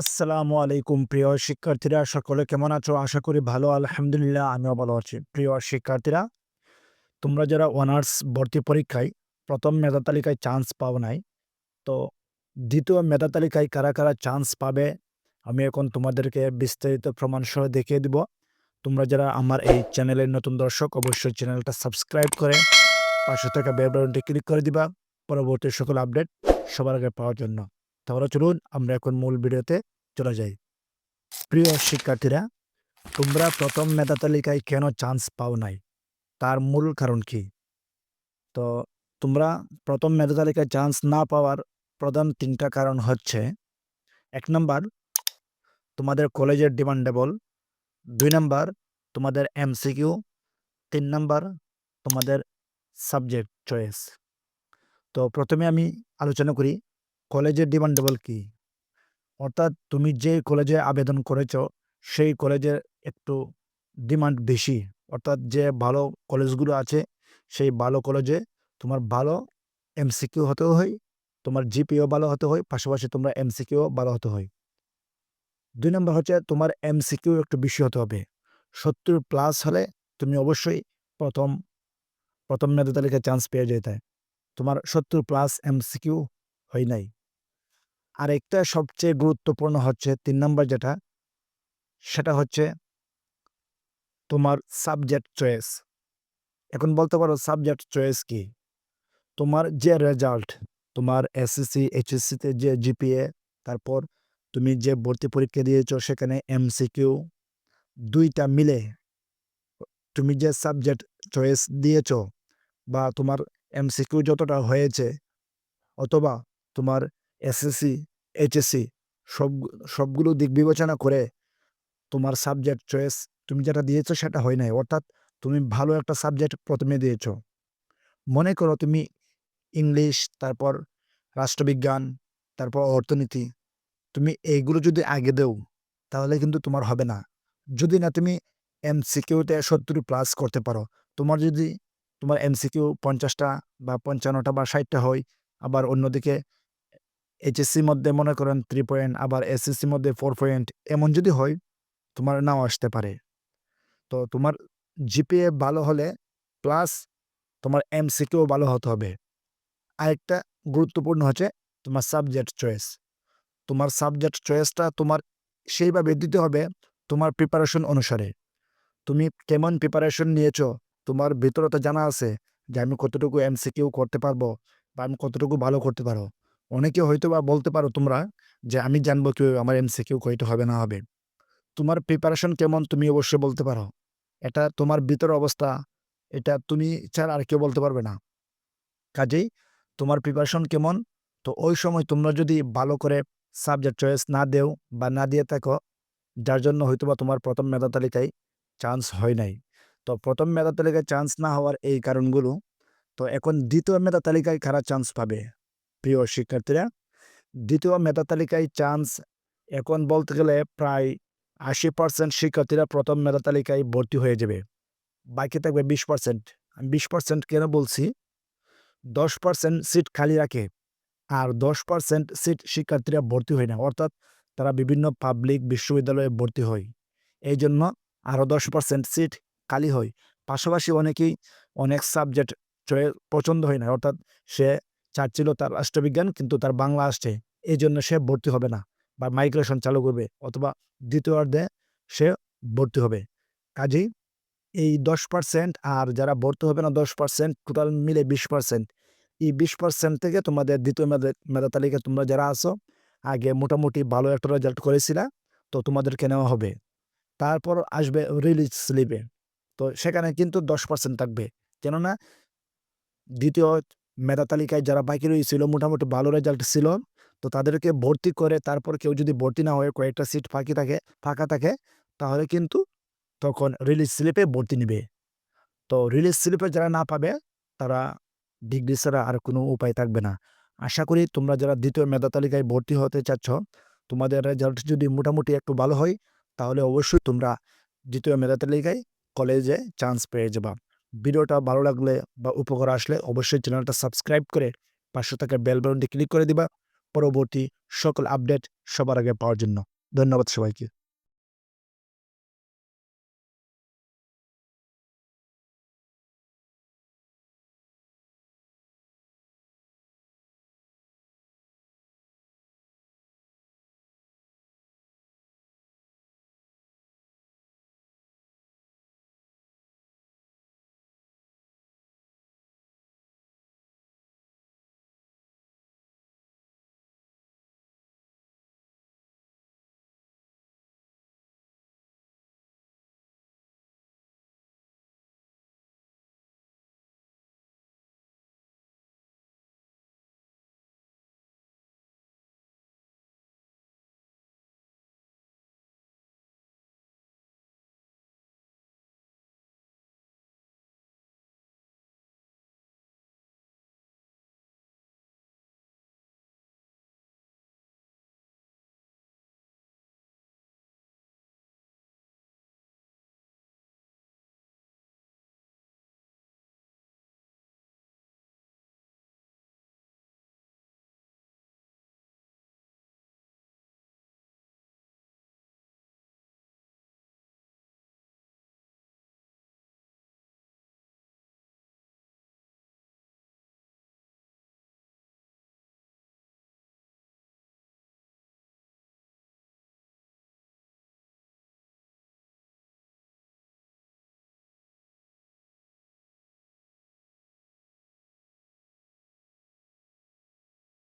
আসসালামু আলাইকুম প্রিয় শিক্ষার্থীরা, সকলে কেমন আছো? আশা করি ভালো, আলহামদুলিল্লাহ, আমিও ভালো আছি। প্রিয় শিক্ষার্থীরা, তোমরা যারা অনার্স ভর্তি পরীক্ষায় প্রথম মেধা তালিকায় চান্স পাও নাই, তো দ্বিতীয় মেধা তালিকায় কারা কারা চান্স পাবে, আমি এখন তোমাদেরকে বিস্তারিত প্রমাণ সহ দেখিয়ে দিব। তোমরা যারা আমার এই চ্যানেলের নতুন দর্শক, অবশ্যই চ্যানেলটা সাবস্ক্রাইব করে পাশে থাকা বেল ক্লিক করে দিবা। পরবর্তী সকল আপডেট সবার আগে পাওয়ার জন্য। তাহলে চলুন আমরা এখন মূল ভিডিওতে চলে যাই। প্রিয় শিক্ষার্থীরা, তোমরা প্রথম মেধা তালিকায় কেন চান্স পাও নাই? তার মূল কারণ কি? তো তোমরা প্রথম মেধা তালিকায় চান্স না পাওয়ার প্রধান তিনটা কারণ হচ্ছে, এক নম্বর, তোমাদের কলেজের ডিমান্ডেবল দুই নম্বর, তোমাদের এমসিকিউ তিন নম্বর, তোমাদের সাবজেক্ট চয়েস তো প্রথমে আমি আলোচনা করি কলেজের ডিমান্ডেবল কি? অর্থাৎ তুমি যে কলেজে আবেদন করেছ, সেই কলেজের একটু ডিমান্ড বেশি। অর্থাৎ যে ভালো কলেজগুলো আছে, সেই ভালো কলেজে তোমার ভালো এমসিকিউ হতে হয়, তোমার জিপিও ভালো হতে হয়, পাশাপাশি তোমরা এমসিকিউ ভালো হতে হয়। দুই নম্বর হচ্ছে তোমার এমসিকিউ একটু বেশি হতে হবে। সত্তর প্লাস হলে তুমি অবশ্যই প্রথম প্রথম মেধা তালিকায় চান্স পেয়ে যেতে। তোমার সত্তর প্লাস এমসিকিউ হয় নাই। আরেকটা সবচেয়ে গুরুত্বপূর্ণ হচ্ছে তিন নম্বর যেটা, সেটা হচ্ছে তোমার সাবজেক্ট চয়েস এখন বলতে পারো সাবজেক্ট চয়েস কি? তোমার যে রেজাল্ট তোমার এসএসসি এইচএসসিতে যে জিপিএ তারপর তুমি যে ভর্তি পরীক্ষা দিয়েছ সেখানে এমসিকিউ দুইটা মিলে তুমি যে সাবজেক্ট চয়েস দিয়েছ বা তোমার এমসিকিউ যতটা হয়েছে, অথবা তোমার এসএসসি এইচএসসি সব, সবগুলো দিক বিবেচনা করে তোমার সাবজেক্ট চয়েস তুমি যেটা দিয়েছ সেটা হয় নাই। অর্থাৎ তুমি ভালো একটা সাবজেক্ট প্রথমে দিয়েছ। মনে করো তুমি ইংলিশ তারপর রাষ্ট্রবিজ্ঞান, তারপর অর্থনীতি, তুমি এইগুলো যদি আগে দেও, তাহলে কিন্তু তোমার হবে না। যদি না তুমি এমসিকিউতে সত্তর প্লাস করতে পারো, তোমার যদি তোমার এমসিকিউ পঞ্চাশটা বা পঞ্চান্নটা বা ষাটটা হয়, আবার অন্যদিকে এইচএসসির মধ্যে মনে করেন থ্রি পয়েন্ট আবার এসএসসির মধ্যে ফোর পয়েন্ট এমন যদি হয়, তোমার নাও আসতে পারে। তো তোমার জিপিএ ভালো হলে প্লাস তোমার এমসিকিউ ভালো হতে হবে। আরেকটা গুরুত্বপূর্ণ হচ্ছে তোমার সাবজেক্ট চয়েস তোমার সাবজেক্ট চয়েসটা তোমার সেইভাবে দিতে হবে তোমার প্রিপারেশন অনুসারে। তুমি কেমন প্রিপারেশন নিয়েছো, তোমার ভিতরে তো জানা আছে যে আমি কতটুকু এমসিকিউ করতে পারব, বা আমি কতটুকু ভালো করতে পারো অনেকে হয়তো বা বলতে পারো তোমরা যে, আমি জানব কেউ আমার এমসি এমসিকিউ কইতে হবে না হবে। তোমার প্রিপারেশন কেমন তুমি অবশ্যই বলতে পারো। এটা তোমার ভিতরে অবস্থা, এটা তুমি ছাড়া আর কেউ বলতে পারবে না। কাজেই তোমার প্রিপারেশন কেমন? তো ওই সময় তোমরা যদি ভালো করে সাবজেক্ট চয়েস না দেও বা না দিয়ে থাকো, যার জন্য হয়তো বা তোমার প্রথম মেধা তালিকায় চান্স হয় নাই। তো প্রথম মেধা তালিকায় চান্স না হওয়ার এই কারণগুলো, তো এখন দ্বিতীয় মেধা তালিকায় খারাপ চান্স পাবে? প্রিয় শিক্ষার্থীরা, দ্বিতীয় মেধা তালিকায় চান্স এখন বলতে গেলে প্রায় আশি পার্সেন্ট শিক্ষার্থীরা প্রথম মেধা তালিকায় ভর্তি হয়ে যাবে। বাকি থাকবে বিশ পার্সেন্ট আমি বিশ পার্সেন্ট কেন বলছি? দশ পার্সেন্ট সিট খালি রাখে আর দশ পার্সেন্ট সিট শিক্ষার্থীরা ভর্তি হয় না। অর্থাৎ তারা বিভিন্ন পাবলিক বিশ্ববিদ্যালয়ে ভর্তি হয়। এই জন্য আরও দশ পার্সেন্ট সিট খালি হয়। পাশাপাশি অনেকেই অনেক সাবজেক্ট চয়ে পছন্দ হয় না। অর্থাৎ সে চাচ্ছিল তার রাষ্ট্রবিজ্ঞান, কিন্তু তার বাংলা আসছে। এই জন্য সে ভর্তি হবে না বা মাইগ্রেশন চালু করবে অথবা দ্বিতীয়ার্ধে সে ভর্তি হবে। কাজেই এই দশ পার্সেন্ট আর যারা ভর্তি হবে না দশ পার্সেন্ট টোটাল মিলে বিশ পার্সেন্ট এই বিশ পার্সেন্ট থেকে তোমাদের দ্বিতীয় মেধা তালিকায় তোমরা যারা আসো আগে মোটামুটি ভালো একটা রেজাল্ট করেছিলা, তো তোমাদেরকে নেওয়া হবে। তারপর আসবে রিলিজ স্লিপে তো সেখানে কিন্তু দশ পার্সেন্ট থাকবে। কেননা দ্বিতীয় মেধা তালিকায় যারা বাকি রয়েছিল, মোটামুটি ভালো রেজাল্ট ছিল, তো তাদেরকে ভর্তি করে তারপর কেউ যদি ভর্তি না হয়ে কয়েকটা সিট ফাঁকি থাকে, ফাঁকা থাকে, তাহলে কিন্তু তখন রিলিজ স্লিপে ভর্তি নেবে। তো রিলিজ স্লিপে যারা না পাবে, তারা ডিগ্রি ছাড়া আর কোনো উপায় থাকবে না। আশা করি তোমরা যারা দ্বিতীয় মেধা তালিকায় ভর্তি হতে চাচ্ছ, তোমাদের রেজাল্ট যদি মোটামুটি একটু ভালো হয়, তাহলে অবশ্যই তোমরা দ্বিতীয় মেধা তালিকায় কলেজে চান্স পেয়ে যাবা। ভিডিওটা ভালো লাগলে বা উপকার আসলে অবশ্যই চ্যানেলটা সাবস্ক্রাইব করে পাশে থাকা বেল বাটনটি ক্লিক করে দিবা পরবর্তী সকল আপডেট সবার আগে পাওয়ার জন্য। ধন্যবাদ সবাইকে।